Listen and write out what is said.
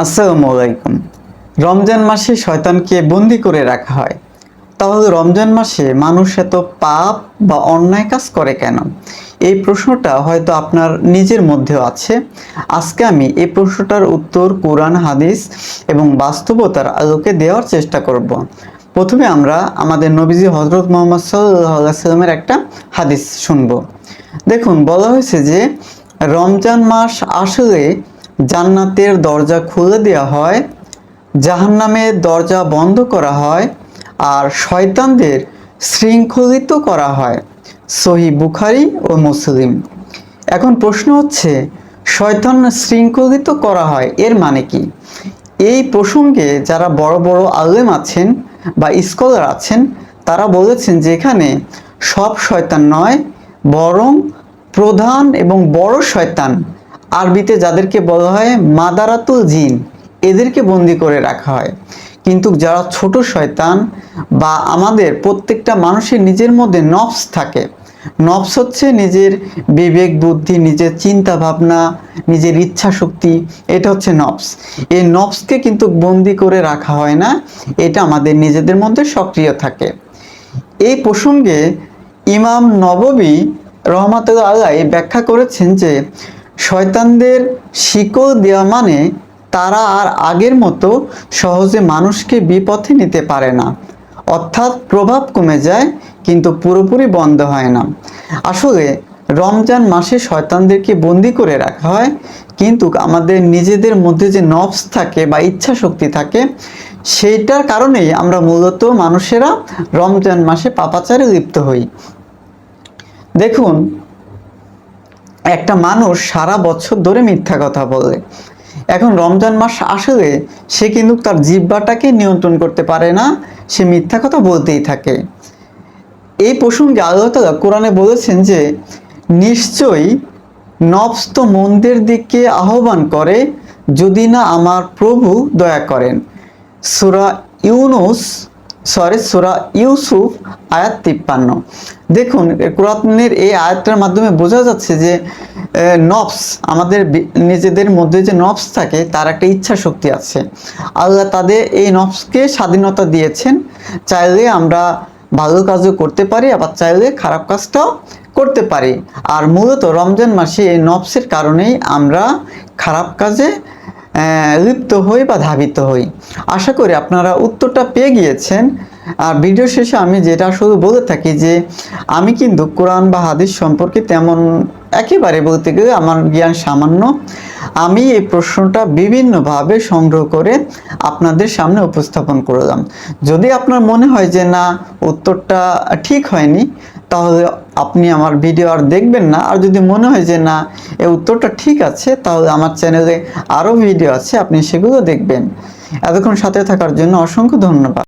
আসসালামু আলাইকুম। রমজান মাসে শয়তানকে বন্দি করে রাখা হয়। তাহলে রমজান মাসে মানুষ এত পাপ বা অন্যায় কাজ করে কেন? এই প্রশ্নটা হয়তো আপনার নিজের মধ্যেও আছে। আজকে আমি এই প্রশ্নটার উত্তর কোরআন, হাদিস এবং বাস্তবতার আলোকে দেওয়ার চেষ্টা করব। প্রথমে আমরা আমাদের নবীজি হজরত মোহাম্মদ সাল্লামের একটা হাদিস শুনব। দেখুন, বলা হয়েছে যে রমজান মাস আসলে জান্নাতের দরজা খুলে দেওয়া হয়, জাহান্নামের দরজা বন্ধ করা হয় আর শয়তানদের শৃঙ্খলিত করা হয়। সহি বুখারি ও মুসলিম। এখন প্রশ্ন হচ্ছে, শয়তান শৃঙ্খলিত করা হয় এর মানে কি? এই প্রসঙ্গে যারা বড় বড় আলেম আছেন বা স্কলার আছেন, তারা বলেছেন যে এখানে সব শয়তান নয়, বরং প্রধান এবং বড় শয়তান আরবিতে যাদেরকে বলা হয় মাদারাতুল জিন, এদেরকে বন্দি করে রাখা হয়। কিন্তু যারা ছোট শয়তান বা আমাদের প্রত্যেকটা মানুষের নিজের মধ্যে নফস থাকে, নফস হচ্ছে নিজের বিবেক, বুদ্ধি, নিজের চিন্তা ভাবনা নিজের ইচ্ছা শক্তি এটা হচ্ছে নফস। এই নফসকে কিন্তু বন্দি করে রাখা হয় না, এটা আমাদের নিজেদের মধ্যে সক্রিয় থাকে। এই প্রসঙ্গে ইমাম নববী রহমাতুল্লাহ আলাই ব্যাখ্যা করেছেন যে শয়তানদের শিকল দেওয়া মানে তারা আর আগের মতো সহজে মানুষকে বিপথে নিতে পারে না। অর্থাৎ প্রভাব কমে যায়, কিন্তু পুরোপুরি বন্ধ হয় না। আসলে রমজান মাসে শয়তানদেরকে বন্দি করে রাখা হয়, কিন্তু আমাদের নিজেদের মধ্যে যে নফস থাকে বা ইচ্ছা শক্তি থাকে, সেইটার কারণেই আমরা মূলত মানুষেরা রমজান মাসে পাপাচারে লিপ্ত হই। দেখুন একটা মানুষ সারা বছর ধরে মিথ্যা কথা বলে। এখন রমজান মাস আসলে সে কিন্তু তার জিব্বাটাকে নিয়ন্ত্রণ করতে পারে না, সে মিথ্যা কথা বলতেই থাকে। এই প্রসঙ্গে আল্লাহ তালা কোরআনে বলেছেন যে, নিশ্চয়ই নবস তো মন্দের দিকে আহ্বান করে যদি না আমার প্রভু দয়া করেন। সুরা ইউনুস সরি, সুরা ইউসুফ, আয়াত তিপ্পান্ন। দেখুন কোরআনের এই আয়াতটার মাধ্যমে বোঝা যাচ্ছে যে নফস, আমাদের নিজেদের মধ্যে যে নফস থাকে, তার একটা ইচ্ছা শক্তি আছে। আল্লাহ তাদের এই নফসকে স্বাধীনতা দিয়েছেন। চাইলে আমরা ভালো কাজও করতে পারি, আবার চাইলে খারাপ কাজটাও করতে পারি। আর মূলত রমজান মাসে এই নফসের কারণেই আমরা খারাপ কাজে লিপ্ত হই বা ধাবিত হই। আশা করি আপনারা উত্তরটা পেয়ে গিয়েছেন। আর ভিডিও শেষে আমি যেটা শুধু বলে থাকি যে, আমি কিন্তু কোরআন বা হাদিস সম্পর্কে তেমন একেবারে বলতে গেলে আমার জ্ঞান সামান্য। আমি এই প্রশ্নটা বিভিন্নভাবে সংগ্রহ করে আপনাদের সামনে উপস্থাপন করলাম। যদি আপনার মনে হয় যে না, উত্তরটা ঠিক হয়নি তাহলে আপনি আমার ভিডিও আর দেখবেন না। আর যদি মনে হয় যে না এই উত্তরটা ঠিক আছে, তাহলে আমার চ্যানেলে আরও ভিডিও আছে, আপনি সেগুলো দেখবেন। এতক্ষণ সাথে থাকার জন্য অসংখ্য ধন্যবাদ।